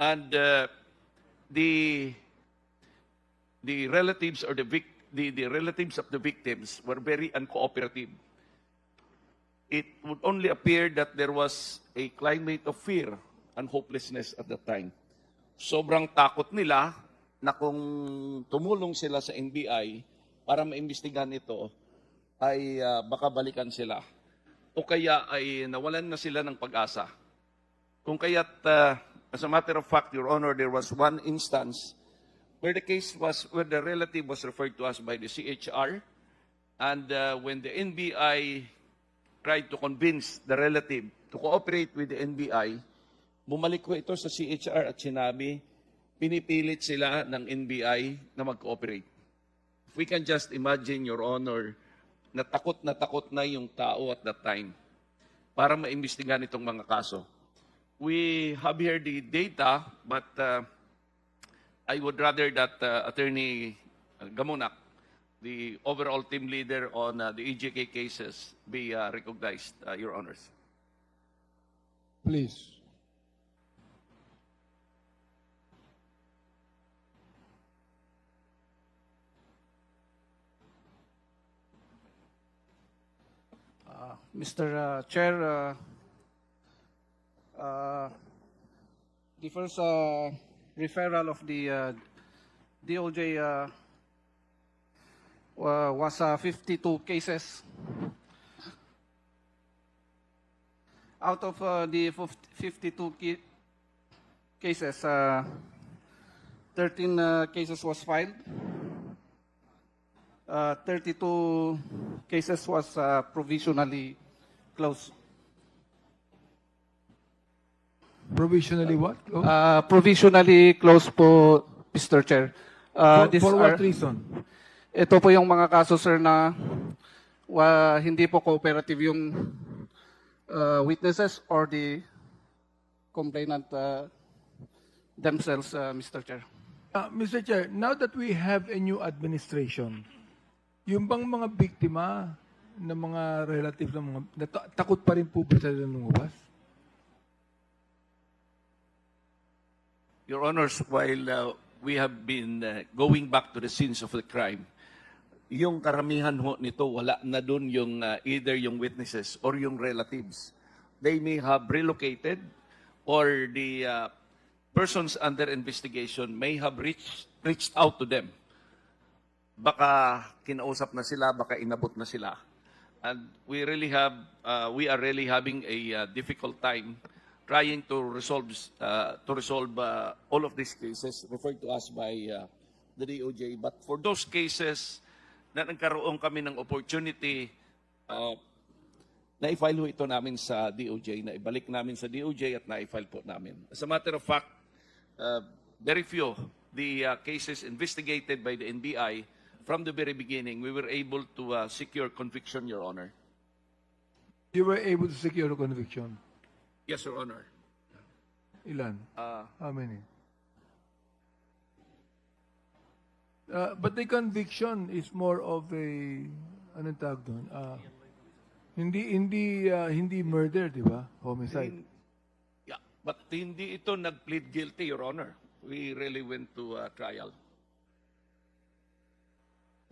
And uh, the the relatives or the, vic- the the relatives of the victims were very uncooperative. It would only appear that there was a climate of fear and hopelessness at that time. Sobrang takot nila na kung tumulong sila sa NBI para maimbestigahan ito, ay ah, baka balikan sila. O kaya ay nawalan na sila ng pag-asa. Kung kaya't, uh, as a matter of fact, Your Honor, there was one instance where the case was, where the relative was referred to us by the CHR, and uh, when the NBI tried to convince the relative to cooperate with the NBI, bumalik ko ito sa CHR at sinabi, pinipilit sila ng NBI na mag-cooperate. If we can just imagine, Your Honor, na takot na takot na yung tao at that time para maimbestigahan itong mga kaso. We have here the data, but uh, I would rather that uh, Attorney Gamunak, the overall team leader on uh, the EJK cases, be uh, recognized, uh, Your Honors. Please. Mr. uh, Chair, uh, uh, the first uh, referral of the uh, DOJ uh, wa- was uh, 52 cases. Out of uh, the 52 ki- cases, uh, 13 uh, cases was filed. Uh, 32 cases was uh, provisionally closed. Provisionally what? Close? Uh, provisionally closed po, Mr. Chair. Uh, for, this for what are- reason? Ito po yung mga kaso, sir, na wa, hindi po cooperative yung uh, witnesses or the complainant uh, themselves, uh, Mr. Chair. Uh, Mr. Chair, now that we have a new administration, yung bang mga biktima ng mga relative ng mga, nata- takot pa rin po ba sila lumabas? Your Honors, while uh, we have been uh, going back to the scenes of the crime, yung karamihan ho nito, wala na dun yung uh, either yung witnesses or yung relatives. They may have relocated or the uh, persons under investigation may have reached, reached out to them. Baka kinausap na sila, baka inabot na sila. And we really have, uh, we are really having a uh, difficult time trying to resolve uh, to resolve uh, all of these cases referred to us by uh, the DOJ. But for those cases na nagkaroon kami ng opportunity, uh, na-file ho ito namin sa DOJ, na ibalik namin sa DOJ at na-file po namin. As a matter of fact, uh, very few the uh, cases investigated by the NBI from the very beginning, we were able to uh, secure conviction, Your Honor. You were able to secure a conviction. Yes, Your Honor. Ilan? Uh, How many? Uh, but the conviction is more of a anong tawag doon? Uh, hindi hindi uh, hindi murder, di ba? Homicide. Yeah, but hindi ito nag-plead guilty, Your Honor. We really went to uh, trial.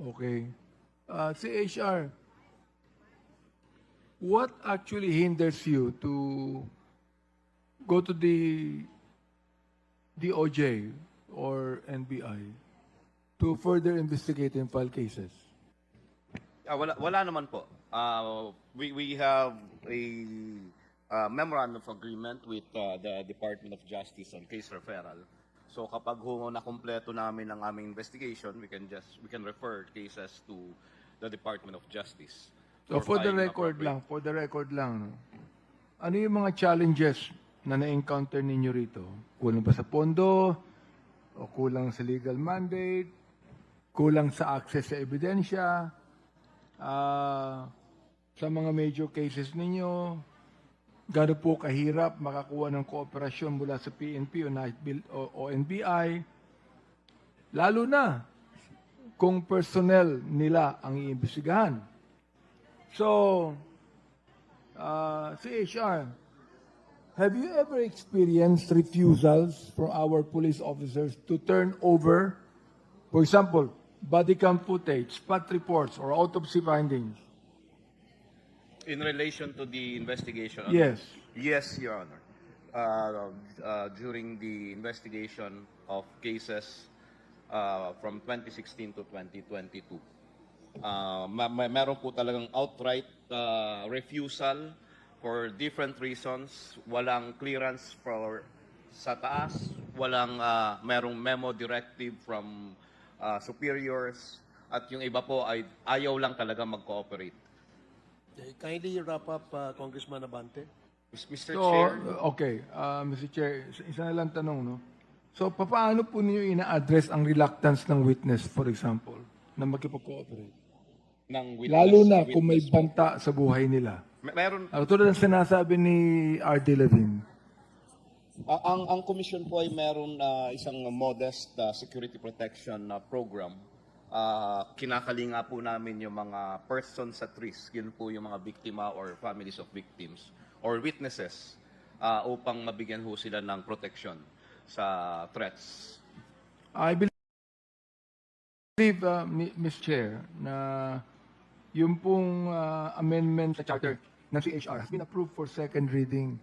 Okay. Uh, si HR, what actually hinders you to go to the DOJ or NBI to further investigate and file cases? Ah, wala, wala naman po. Ah, we, we have a ah, memorandum of agreement with ah, the Department of Justice on case referral. So kapag ho na kumpleto namin ang aming investigation, we can just we can refer cases to the Department of Justice. So for the record lang, for the record lang, no? ano yung mga challenges na na-encounter ninyo rito? Kulang ba sa pondo? O kulang sa legal mandate? Kulang sa access sa ebidensya? Ah, sa mga major cases ninyo? Gano po kahirap makakuha ng kooperasyon mula sa PNP o, o NBI? Lalo na kung personnel nila ang iimbestigahan. So, uh, si HR, have you ever experienced refusals from our police officers to turn over, for example, body cam footage, spot reports, or autopsy findings? In relation to the investigation? Yes. Yes, Your Honor. Uh, uh, during the investigation of cases uh, from 2016 to 2022, uh, ma- ma- meron po talagang outright uh, refusal for different reasons. Walang clearance for sa taas, walang uh, merong memo directive from uh, superiors, at yung iba po ay ayaw lang talaga mag-cooperate. Okay, Kindly wrap up, uh, Congressman Abante. Mr. So, Chair, okay, uh, Mr. Chair, isa- na lang tanong, no? So, paano po niyo ina-address ang reluctance ng witness, for example, na makipag-cooperate? ng witness, Lalo na kung may witness- banta sa buhay nila. Mer- Meron Uh, tulad ng sinasabi ni R.D. Levine. A- ang ang commission po ay meron ah, isang modest ah, security protection na program. Ah, kinakalinga po namin yung mga persons at risk, yun po yung mga biktima or families of victims or witnesses ah, upang mabigyan ho sila ng protection sa threats. I believe, uh, Mi- Ms. Chair, na yung pong uh, amendment sa charter ng CHR has been approved for second reading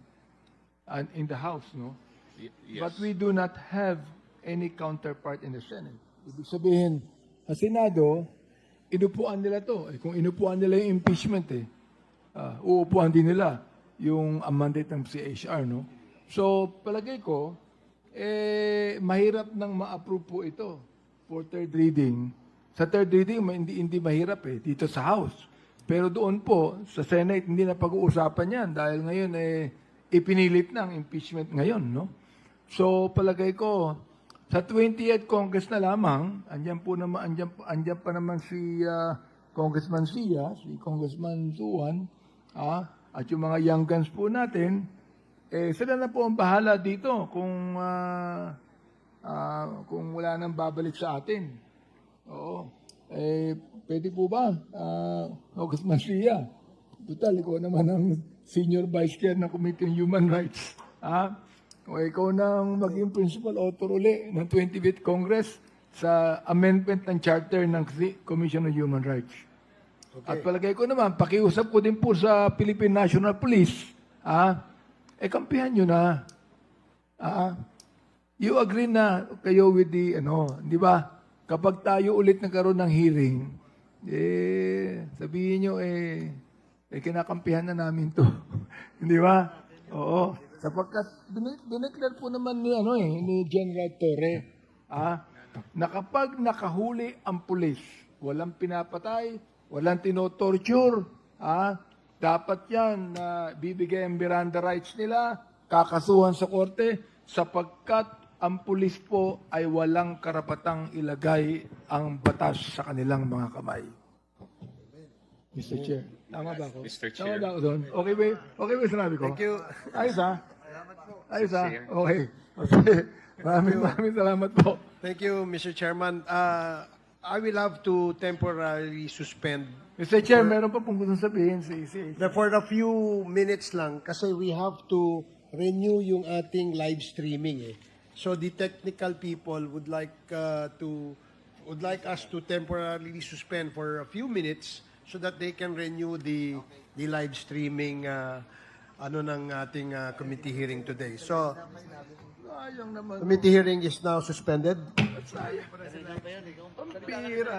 and in the House, no? Y- yes. But we do not have any counterpart in the Senate. Ibig sabihin, sa Senado, inupuan nila to. Eh, kung inupuan nila yung impeachment, eh, ah, uupuan din nila yung mandate ng CHR, no? So, palagay ko, eh, mahirap nang ma-approve po ito for third reading. Sa third reading, hindi, hindi mahirap eh, dito sa House. Pero doon po, sa Senate, hindi na pag-uusapan yan dahil ngayon, eh, ipinilit ang impeachment ngayon, no? So, palagay ko, sa 28th Congress na lamang, andyan po naman, andyan, andyan pa naman si ah, Congressman Sia, si Congressman Zuan, ah, at yung mga young guns po natin, eh, sila na po ang bahala dito kung ah, ah, kung wala nang babalik sa atin. Oo. Eh, pwede po ba? Uh, Congressman Sia, total, ikaw naman ang senior vice chair ng Committee on Human Rights. Ah, o ikaw nang maging principal author uli ng 25th Congress sa amendment ng charter ng Commission on Human Rights. At palagay ko naman, pakiusap ko din po sa Philippine National Police, ah, eh kampihan nyo na. Ah, you agree na kayo with the, ano, di ba? Kapag tayo ulit nagkaroon ng hearing, eh, sabihin nyo, eh, eh, kinakampihan na namin to. Di ba? Oo. Sapagkat, din- dineclare po naman ni, ano eh, ni General Torre, ah, na kapag nakahuli ang pulis, walang pinapatay, walang tinotorture, ah, dapat yan na bibigay ang Miranda rights nila, kakasuhan sa korte, sapagkat ang pulis po ay walang karapatang ilagay ang batas sa kanilang mga kamay. Mr. Chair, tama ba ako? Mr. Tama Chair. ba ako doon? Okay ba? Okay ba yung sinabi ko? Thank you. Ayos ha? Ayos ha? Chair. Okay. Okay. Maraming maraming salamat po. Thank you, Mr. Chairman. Uh, I will have to temporarily suspend Mr. Chair, meron pa pong gustong sabihin si si the for a few minutes lang kasi we have to renew yung ating live streaming eh. So the technical people would like uh, to would like us to temporarily suspend for a few minutes so that they can renew the the live streaming uh, ano ng ating uh, committee hearing today. So Sayang naman. committee hearing is now suspended. Sayang. Ang pira.